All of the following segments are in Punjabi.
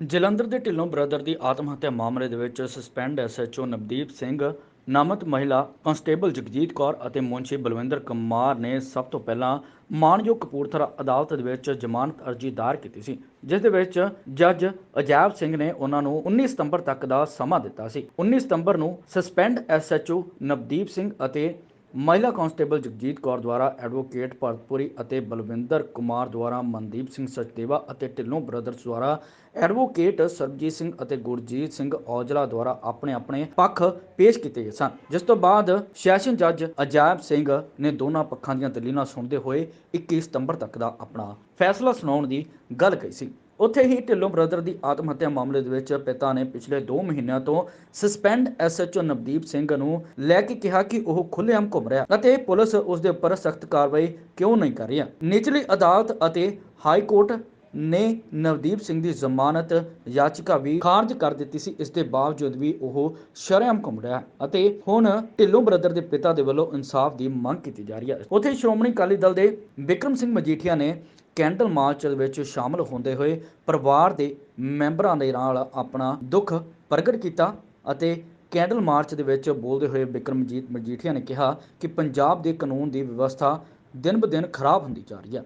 ਜਲੰਧਰ ਦੇ ਢਿੱਲੋਂ ਬ੍ਰਦਰ ਦੀ ਆਤਮ ਹੱਤਿਆ ਮਾਮਲੇ ਦੇ ਵਿੱਚ ਸਸਪੈਂਡ ਐਸਐਚਓ ਨਵਦੀਪ ਸਿੰਘ, ਨਾਮਤ ਮਹਿਲਾ ਕਾਂਸਟੇਬਲ ਜਗਜੀਤ ਕੌਰ ਅਤੇ ਮੁਨਸ਼ੀ ਬਲਵਿੰਦਰ ਕੁਮਾਰ ਨੇ ਸਭ ਤੋਂ ਪਹਿਲਾਂ ਮਾਨਯੋਗ ਕਪੂਰਥਲਾ ਅਦਾਲਤ ਦੇ ਵਿੱਚ ਜ਼ਮਾਨਤ ਅਰਜ਼ੀ ਦਾਇਰ ਕੀਤੀ ਸੀ, ਜਿਸ ਦੇ ਵਿੱਚ ਜੱਜ ਅਜੈਬ ਸਿੰਘ ਨੇ ਉਹਨਾਂ ਨੂੰ 19 ਸਤੰਬਰ ਤੱਕ ਦਾ ਸਮਾਂ ਦਿੱਤਾ ਸੀ। 19 ਸਤੰਬਰ ਨੂੰ ਸਸਪੈਂਡ ਐਸਐਚਓ ਨਵਦੀਪ ਸਿੰਘ ਅਤੇ ਮਹਿਲਾ ਕਾਂਸਟੇਬਲ ਜਗਜੀਤ ਕੌਰ ਦੁਆਰਾ ਐਡਵੋਕੇਟ ਭਰਤਪੁਰੀ ਅਤੇ ਬਲਵਿੰਦਰ ਕੁਮਾਰ ਦੁਆਰਾ ਮਨਦੀਪ ਸਿੰਘ ਸਚਦੇਵਾ ਅਤੇ ਢਿੱਲੋਂ ਬ੍ਰਦਰਸ ਦੁਆਰਾ ਐਡਵੋਕੇਟ ਸਰਬਜੀਤ ਸਿੰਘ ਅਤੇ ਗੁਰਜੀਤ ਸਿੰਘ ਔਜਲਾ ਦੁਆਰਾ ਆਪਣੇ ਆਪਣੇ ਪੱਖ ਪੇਸ਼ ਕੀਤੇ ਗਏ ਸਨ। ਜਿਸ ਤੋਂ ਬਾਅਦ ਸੈਸ਼ਨ ਜੱਜ ਅਜਾਇਬ ਸਿੰਘ ਨੇ ਦੋਨਾਂ ਪੱਖਾਂ ਦੀਆਂ ਦਲੀਲਾਂ ਸੁਣਦੇ ਹੋਏ 21 ਸਤੰਬਰ ਤੱਕ ਦਾ ਆਪਣਾ ਫੈਸਲਾ ਸੁਣਾਉਣ ਦੀ ਗੱਲ ਕਹੀ ਸੀ। ਉੱਥੇ ਹੀ ਢਿੱਲੋਂ ਬ੍ਰਦਰ ਦੀ ਆਤਮ ਹੱਤਿਆ ਮਾਮਲੇ ਦੇ ਵਿੱਚ ਪਿਤਾ ਨੇ ਪਿਛਲੇ 2 ਮਹੀਨਿਆਂ ਤੋਂ ਸਸਪੈਂਡ ਐਸਐਚਓ ਨਵਦੀਪ ਸਿੰਘ ਨੂੰ ਲੈ ਕੇ ਕਿਹਾ ਕਿ ਉਹ ਖੁੱਲ੍ਹੇਆਮ ਘੁੰਮ ਰਿਹਾ ਅਤੇ ਪੁਲਿਸ ਉਸ ਦੇ ਉੱਪਰ ਸਖਤ ਕਾਰਵਾਈ ਕਿਉਂ ਨਹੀਂ ਕਰ ਰਹੀ ਨਿਚਲੀ ਅਦਾਲਤ ਅਤੇ ਹਾਈ ਕੋਰਟ ਨੇ ਨਵਦੀਪ ਸਿੰਘ ਦੀ ਜ਼ਮਾਨਤ ਯਾਚਿਕਾ ਵੀ ਖਾਰਜ ਕਰ ਦਿੱਤੀ ਸੀ। ਇਸ ਦੇ ਬਾਵਜੂਦ ਵੀ ਉਹ ਸ਼ਰਮ ਘੁੰਮ ਰਿਹਾ ਅਤੇ ਹੁਣ ਢਿੱਲੋਂ ਬ੍ਰਦਰ ਦੇ ਪਿਤਾ ਦੇ ਵੱਲੋਂ ਇਨਸਾਫ ਦੀ ਮੰਗ ਕੀਤੀ ਜਾ ਰਹੀ ਹੈ। ਉੱਥੇ ਸ਼੍ਰੋਮਣੀ ਅਕਾਲੀ ਦਲ ਦੇ ਵਿਕਰਮ ਸਿੰਘ ਮਜੀਠੀਆ ਨੇ ਕੈਂਡਲ ਮਾਰਚ ਵਿੱਚ ਸ਼ਾਮਲ ਹੁੰਦੇ ਹੋਏ ਪਰਿਵਾਰ ਦੇ ਮੈਂਬਰਾਂ ਦੇ ਨਾਲ ਆਪਣਾ ਦੁੱਖ ਪ੍ਰਗਟ ਕੀਤਾ ਅਤੇ ਕੈਂਡਲ ਮਾਰਚ ਦੇ ਵਿੱਚ ਬੋਲਦੇ ਹੋਏ ਵਿਕਰਮਜੀਤ ਮਜੀਠੀਆ ਨੇ ਕਿਹਾ ਕਿ ਪੰਜਾਬ ਦੇ ਕਾਨੂੰਨ ਦੀ ਵਿਵਸਥਾ ਦਿਨ ਬ ਦਿਨ ਖਰਾਬ ਹੁੰਦੀ ਜਾ ਰਹੀ ਹੈ।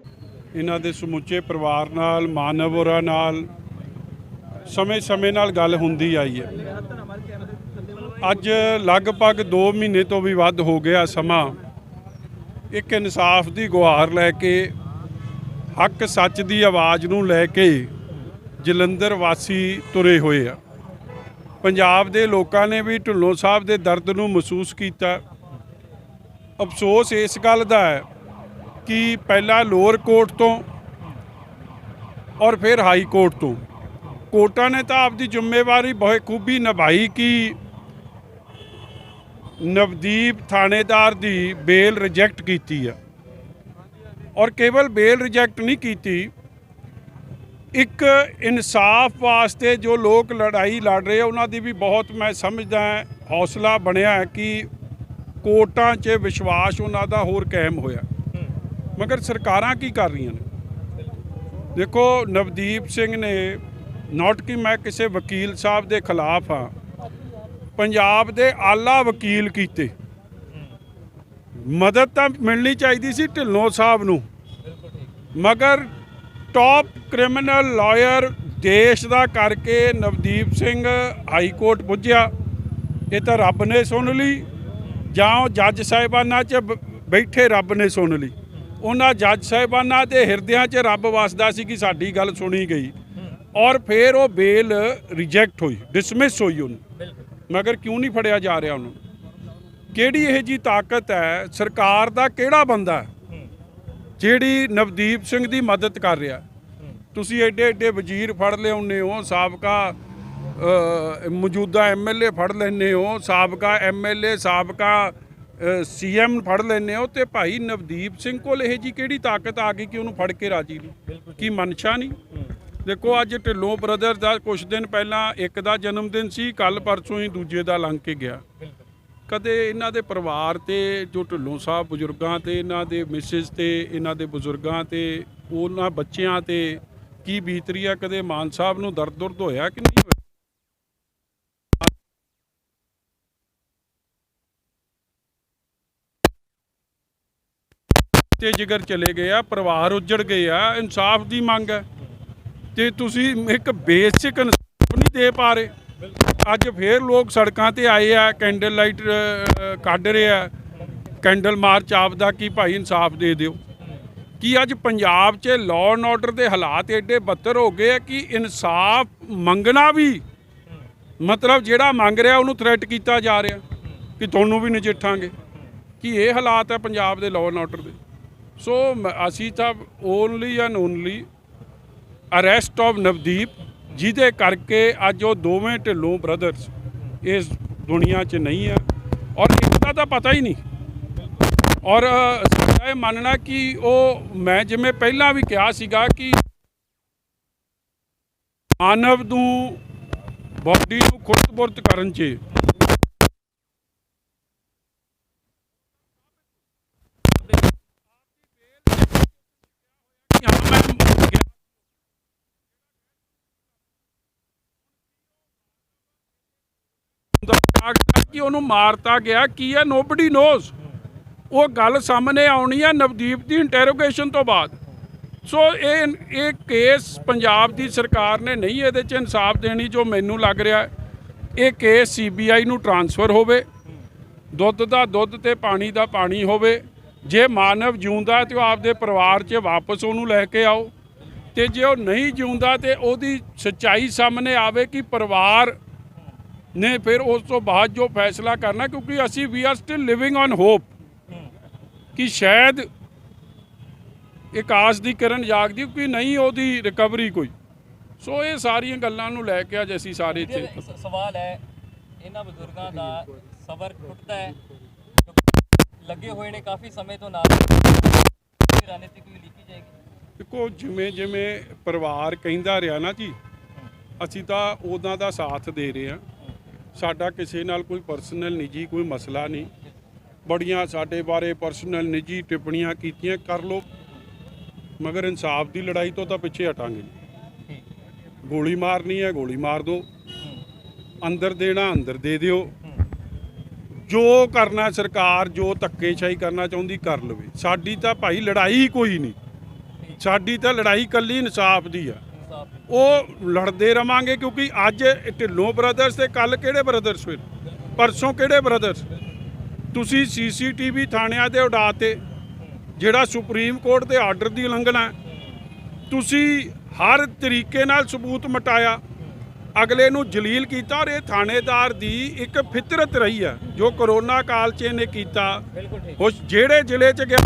ਇਹਨਾਂ ਦੇ ਸਮੁੱਚੇ ਪਰਿਵਾਰ ਨਾਲ, ਮਾਨਵ ਹੋਰਾਂ ਨਾਲ, ਸਮੇਂ-ਸਮੇਂ ਨਾਲ ਗੱਲ ਹੁੰਦੀ ਆਈ ਹੈ। ਅੱਜ ਲਗਭਗ 2 ਮਹੀਨੇ ਤੋਂ ਵੀ ਵੱਧ ਹੋ ਗਿਆ ਸਮਾਂ। ਇੱਕ ਇਨਸਾਫ ਦੀ ਗੁਹਾਰ ਲੈ ਕੇ, ਹੱਕ ਸੱਚ ਦੀ ਆਵਾਜ਼ ਨੂੰ ਲੈ ਕੇ ਜਲੰਧਰ ਵਾਸੀ ਤੁਰੇ ਹੋਏ ਆ। ਪੰਜਾਬ ਦੇ ਲੋਕਾਂ ਨੇ ਵੀ ਢੁੱਲੋਂ ਸਾਹਿਬ ਦੇ ਦਰਦ ਨੂੰ ਮਹਿਸੂਸ ਕੀਤਾ। ਅਫਸੋਸ ਇਸ ਗੱਲ ਦਾ ਹੈ ਕਿ ਪਹਿਲਾਂ ਲੋਅਰ ਕੋਰਟ ਤੋਂ ਔਰ ਫਿਰ ਹਾਈ ਕੋਰਟ ਤੋਂ। ਕੋਰਟਾਂ ਨੇ ਤਾਂ ਆਪਦੀ ਜ਼ਿੰਮੇਵਾਰੀ ਬਹੁਤ ਖੂਬੀ ਨਿਭਾਈ ਕਿ ਨਵਦੀਪ ਥਾਣੇਦਾਰ ਦੀ ਬੇਲ ਰਿਜੈਕਟ ਕੀਤੀ ਆ। ਔਰ ਕੇਵਲ ਬੇਲ ਰਿਜੈਕਟ ਨਹੀਂ ਕੀਤੀ, ਇੱਕ ਇਨਸਾਫ ਵਾਸਤੇ ਜੋ ਲੋਕ ਲੜਾਈ ਲੜ ਰਹੇ ਆ, ਉਹਨਾਂ ਦੀ ਵੀ ਬਹੁਤ ਮੈਂ ਸਮਝਦਾ ਹੌਸਲਾ ਬਣਿਆ ਕਿ ਕੋਰਟਾਂ 'ਚ ਵਿਸ਼ਵਾਸ ਉਹਨਾਂ ਦਾ ਹੋਰ ਕਾਇਮ ਹੋਇਆ। ਮਗਰ ਸਰਕਾਰਾਂ ਕੀ ਕਰ ਰਹੀਆਂ ਨੇ? ਦੇਖੋ, ਨਵਦੀਪ ਸਿੰਘ ਨੇ ਨਾਟ ਕਿ ਮੈਂ ਕਿਸੇ ਵਕੀਲ ਸਾਹਿਬ ਦੇ ਖਿਲਾਫ ਹਾਂ, ਪੰਜਾਬ ਦੇ ਆਲਾ ਵਕੀਲ ਕੀਤੇ। ਮਦਦ ਤਾਂ ਮਿਲਣੀ ਚਾਹੀਦੀ ਸੀ ਢਿੱਲੋਂ ਸਾਹਿਬ ਨੂੰ। ਮਗਰ ਟੌਪ ਕ੍ਰਿਮੀਨਲ ਲਾਇਰ ਦੇਸ਼ ਦਾ ਕਰਕੇ ਨਵਦੀਪ ਸਿੰਘ ਹਾਈ ਕੋਰਟ ਪੁੱਜਿਆ। ਇਹ ਤਾਂ ਰੱਬ ਨੇ ਸੁਣ ਲਈ, ਜਾਂ ਉਹ ਜੱਜ ਸਾਹਿਬਾਨਾਂ 'ਚ ਬੈਠੇ ਰੱਬ ਨੇ ਸੁਣ ਲਈ। ਉਹਨਾਂ ਜੱਜ ਸਾਹਿਬਾਨਾਂ ਦੇ ਹਿਰਦਿਆਂ 'ਚ ਰੱਬ ਵਸਦਾ ਸੀ ਕਿ ਸਾਡੀ ਗੱਲ ਸੁਣੀ ਗਈ। ਔਰ ਫਿਰ ਉਹ ਬੇਲ ਰਿਜੈਕਟ ਹੋਈ ਡਿਸਮਿਸ ਹੋਈ ਉਹਨੂੰ। ਮਗਰ ਕਿਉਂ ਨਹੀਂ ਫੜਿਆ ਜਾ ਰਿਹਾ ਉਹਨੂੰ? ਕਿਹੜੀ ਇਹ ਜੀ ਤਾਕਤ ਹੈ? ਸਰਕਾਰ ਦਾ ਕਿਹੜਾ ਬੰਦਾ ਜਿਹੜੀ ਨਵਦੀਪ ਸਿੰਘ ਦੀ ਮਦਦ ਕਰ ਰਿਹਾ। ਤੁਸੀਂ ਐਡੇ ਐਡੇ ਵਜ਼ੀਰ ਫੜ ਲਿਆਉਂਦੇ ਹੋ ਸਾਬਕਾ ਮੌਜੂਦਾ ਐਮਐਲਏ ਫੜ ਲੈਂਦੇ ਹੋ ਸਾਬਕਾ ਐਮਐਲਏ ਸਾਬਕਾ ਸੀਐਮ ਫੜ ਲੈਂਦੇ ਹੋ ਤੇ ਭਾਈ ਨਵਦੀਪ ਸਿੰਘ ਕੋਲ ਇਹ ਜੀ ਕਿਹੜੀ ਤਾਕਤ ਆ ਗਈ ਕਿ ਉਹਨੂੰ ਫੜ ਕੇ ਰਾਜੀ ਨਹੀਂ? ਕੀ ਮਨਸ਼ਾ ਨਹੀਂ? ਦੇਖੋ ਅੱਜ ਢਿੱਲੋਂ ਬ੍ਰਦਰ ਦਾ ਕੁਝ ਦਿਨ ਪਹਿਲਾਂ ਇੱਕ ਦਾ ਜਨਮ ਦਿਨ ਸੀ ਕੱਲ ਪਰਸੋਂ ਹੀ ਦੂਜੇ ਦਾ ਲੰਘ ਕੇ ਗਿਆ। ਕਦੇ ਇਹਨਾਂ ਦੇ ਪਰਿਵਾਰ ਤੇ ਜੋ ਢਿੱਲੋਂ ਸਾਹਿਬ ਬਜ਼ੁਰਗਾਂ ਤੇ ਇਹਨਾਂ ਦੇ ਮਿਸਿਸ ਤੇ ਇਹਨਾਂ ਦੇ ਬਜ਼ੁਰਗਾਂ ਤੇ ਉਹਨਾਂ ਬੱਚਿਆਂ ਤੇ ਕੀ ਬੀਤ ਰਹੀ ਆ? ਕਦੇ ਮਾਨ ਸਾਹਿਬ ਨੂੰ ਦਰਦ ਦੁਰਦ ਹੋਇਆ ਕਿ ਨਹੀਂ ਹੋਇਆ? ਤੇ ਜਿਗਰ ਚਲੇ ਗਏ ਆ, ਪਰਿਵਾਰ ਉੱਜੜ ਗਏ ਆ, ਇਨਸਾਫ ਦੀ ਮੰਗ ਹੈ। ਤੇ ਤੁਸੀਂ ਇੱਕ ਬੇਸਿਕ ਇਨਸਾਫ ਨਹੀਂ ਦੇ ਪਾ ਰਹੇ। ਅੱਜ ਫੇਰ ਲੋਕ ਸੜਕਾਂ ਤੇ ਆਏ ਆ ਕੈਂਡਲ ਲਾਈਟ ਕੱਢ ਰਹੇ ਆ। ਕੈਂਡਲ ਮਾਰਚ ਆਪਦਾ ਕੀ ਭਾਈ ਇਨਸਾਫ ਦੇ ਦਿਓ? ਕੀ ਅੱਜ ਪੰਜਾਬ 'ਚ ਲਾਅ ਐਂਡ ਆਰਡਰ ਦੇ ਹਾਲਾਤ ਐਡੇ ਬੱਤਰ ਹੋ ਗਏ ਆ ਕਿ ਇਨਸਾਫ ਮੰਗਣਾ ਵੀ, ਮਤਲਬ ਜਿਹੜਾ ਮੰਗ ਰਿਹਾ ਉਹਨੂੰ ਥ੍ਰੈਟ ਕੀਤਾ ਜਾ ਰਿਹਾ, ਕਿ ਤੁਹਾਨੂੰ ਵੀ ਨਜਿੱਠਾਂਗੇ? ਕੀ ਇਹ ਹਾਲਾਤ ਹੈ ਪੰਜਾਬ ਦੇ ਲਾਅ ਐਂਡ ਆਰਡਰ ਦੇ? ਸੋ ਮ- ਅਸੀਂ ਤਾਂ only and only arrest of Navdeep ਜਿਹਦੇ ਕਰਕੇ ਅੱਜ ਉਹ ਦੋਵੇਂ ਢਿੱਲੋਂ ਬ੍ਰਦਰਸ ਇਸ ਦੁਨੀਆ 'ਚ ਨਹੀਂ ਆ ਔਰ ਇਹਦਾ ਤਾਂ ਪਤਾ ਹੀ ਨਹੀਂ। ਔਰ ਅ, ਇਹ ਮੰਨਣਾ ਕਿ ਉਹ ਮੈਂ ਜਿਵੇਂ ਪਹਿਲਾਂ ਵੀ ਕਿਹਾ ਸੀਗਾ ਕਿ ਮਾਨਵ ਨੂੰ ਬਾਡੀ ਨੂੰ ਖੁਰਦ-ਬੁਰਦ ਕਰਨ 'ਚ ਕਿ ਉਹਨੂੰ ਮਾਰਤਾ ਗਿਆ, ਕੀ ਹੈ? ਨੋਬਡੀ ਨੋਜ਼ ਉਹ ਗੱਲ ਸਾਹਮਣੇ ਆਉਣੀ ਹੈ ਨਵਦੀਪ ਦੀ ਇੰਟਰੋਗੇਸ਼ਨ ਤੋਂ ਬਾਅਦ। ਸੋ ਇਹ ਇਹ ਕੇਸ ਪੰਜਾਬ ਦੀ ਸਰਕਾਰ ਨੇ ਨਹੀਂ ਇਹਦੇ 'ਚ ਇਨਸਾਫ ਦੇਣੀ ਜੋ ਮੈਨੂੰ ਲੱਗ ਰਿਹਾ ਇਹ ਕੇਸ ਸੀਬੀਆਈ ਨੂੰ ਟਰਾਂਸਫਰ ਹੋਵੇ। ਦੁੱਧ ਦਾ ਦੁੱਧ ਤੇ ਪਾਣੀ ਦਾ ਪਾਣੀ ਹੋਵੇ। ਜੇ ਮਾਨਵ ਜਿਉਂਦਾ ਤੇ ਉਹ ਆਪਦੇ ਪਰਿਵਾਰ 'ਚ ਵਾਪਸ ਉਹਨੂੰ ਲੈ ਕੇ ਆਓ। ਤੇ ਜੇ ਉਹ ਨਹੀਂ ਜਿਉਂਦਾ ਤੇ ਉਹਦੀ ਸੱਚਾਈ ਸਾਹਮਣੇ ਆਵੇ ਕਿ ਪਰਿਵਾਰ ਨੇ ਫਿਰ ਉਸ ਤੋਂ ਬਾਅਦ ਜੋ ਫੈਸਲਾ ਕਰਨਾ ਕਿਉਂਕਿ ਅਸੀਂ we are still living on hope ਕਿ ਸ਼ਾਇਦ ਇੱਕ ਆਸ ਦੀ ਕਿਰਨ ਜਾਗਦੀ ਕਿ ਨਹੀਂ ਉਹਦੀ ਰਿਕਵਰੀ ਕੋਈ। ਸੋ ਇਹ ਸਾਰੀਆਂ ਗੱਲਾਂ ਨੂੰ ਲੈ ਕੇ ਅੱਜ ਅਸੀਂ ਸਾਰੇ ਇੱਥੇ ਸਵਾਲ ਹੈ ਇਹਨਾਂ ਬਜ਼ੁਰਗਾਂ ਦਾ ਸਬਰ ਟੁੱਟਦਾ ਹੈ ਲੱਗੇ ਹੋਏ ਨੇ ਕਾਫੀ ਸਮੇਂ ਤੋਂ ਨਾਲ। ਰਣਨੀਤੀ ਕੋਈ ਲਿਖੀ ਜਾਏਗੀ? ਦੇਖੋ ਜਿਵੇਂ ਜਿਵੇਂ ਪਰਿਵਾਰ ਕਹਿੰਦਾ ਰਿਹਾ ਨਾ ਜੀ ਅਸੀਂ ਤਾਂ ਉਹਨਾਂ ਦਾ ਸਾਥ ਦੇ ਰਹੇ ਹਾਂ। ਸਾਡਾ ਕਿਸੇ ਨਾਲ ਕੋਈ ਪਰਸਨਲ ਨਿੱਜੀ ਕੋਈ ਮਸਲਾ ਨਹੀਂ। ਬੜੀਆਂ ਸਾਡੇ ਬਾਰੇ ਪਰਸਨਲ ਨਿੱਜੀ ਟਿੱਪਣੀਆਂ ਕੀਤੀਆਂ, ਕਰ ਲੋ ਮਗਰ ਇਨਸਾਫ ਦੀ ਲੜਾਈ ਤੋਂ ਤਾਂ ਪਿੱਛੇ ਹਟਾਂਗੇ। ਗੋਲੀ ਮਾਰਨੀ ਹੈ, ਗੋਲੀ ਮਾਰ ਦਿਓ। ਅੰਦਰ ਦੇਣਾ, ਅੰਦਰ ਦੇ ਦਿਓ। ਜੋ ਕਰਨਾ ਸਰਕਾਰ, ਜੋ ਧੱਕੇਸ਼ਾਹੀ ਕਰਨਾ ਚਾਹੁੰਦੀ, ਕਰ ਲਵੇ। ਸਾਡੀ ਤਾਂ ਭਾਈ ਲੜਾਈ ਕੋਈ ਨਹੀਂ। ਸਾਡੀ ਤਾਂ ਲੜਾਈ ਕੱਲੀ ਇਨਸਾਫ ਦੀ ਆ। ਉਹ ਲੜਦੇ ਰਵਾਂਗੇ ਕਿਉਂਕਿ ਅੱਜ ਢਿੱਲੋਂ ਬ੍ਰਦਰਸ ਤੇ ਕੱਲ ਕਿਹੜੇ ਬ੍ਰਦਰਸ ਹੋਏ? ਪਰਸੋਂ ਕਿਹੜੇ ਬ੍ਰਦਰਸ? ਤੁਸੀਂ ਸੀਸੀਟੀਵੀ ਥਾਣਿਆਂ ਦੇ ਉਡਾਤੇ ਜਿਹੜਾ ਸੁਪਰੀਮ ਕੋਰਟ ਦੇ ਆਰਡਰ ਦੀ ਉਲੰਘਣਾ। ਤੁਸੀਂ ਹਰ ਤਰੀਕੇ ਨਾਲ ਸਬੂਤ ਮਟਾਇਆ। ਅਗਲੇ ਨੂੰ ਜਲੀਲ ਕੀਤਾ ਔਰ ਇਹ ਥਾਣੇਦਾਰ ਦੀ ਇੱਕ ਫਿਤਰਤ ਰਹੀ ਹੈ ਜੋ ਕਰੋਨਾ ਕਾਲ 'ਚ ਇਹਨੇ ਕੀਤਾ। ਉਸ ਜਿਹੜੇ ਜ਼ਿਲ੍ਹੇ 'ਚ ਗਿਆ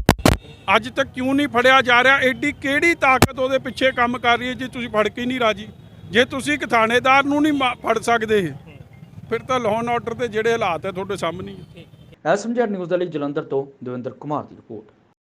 ਅੱਜ ਤੱਕ ਕਿਉਂ ਨਹੀਂ ਫੜਿਆ ਜਾ ਰਿਹਾ? ਐਡੀ ਕਿਹੜੀ ਤਾਕਤ ਉਹਦੇ ਪਿੱਛੇ ਕੰਮ ਕਰ ਰਹੀ ਹੈ ਜੇ ਤੁਸੀਂ ਫੜ ਕੇ ਨਹੀਂ ਰਾਜੀ? ਜੇ ਤੁਸੀਂ ਇੱਕ ਥਾਣੇਦਾਰ ਨੂੰ ਨਹੀਂ ਮਾ- ਫੜ ਸਕਦੇ ਫਿਰ ਤਾਂ ਲਾਅ ਆਰਡਰ ਦੇ ਜਿਹੜੇ ਹਾਲਾਤ ਹੈ ਤੁਹਾਡੇ ਸਾਹਮਣੇ ਹੀ ਹੈ ਐਸਐਮਜੀ ਨਿਊਜ਼ ਦੇ ਲਈ ਜਲੰਧਰ ਤੋਂ ਦਵਿੰਦਰ ਕੁਮਾਰ ਦੀ ਰਿਪੋਰਟ।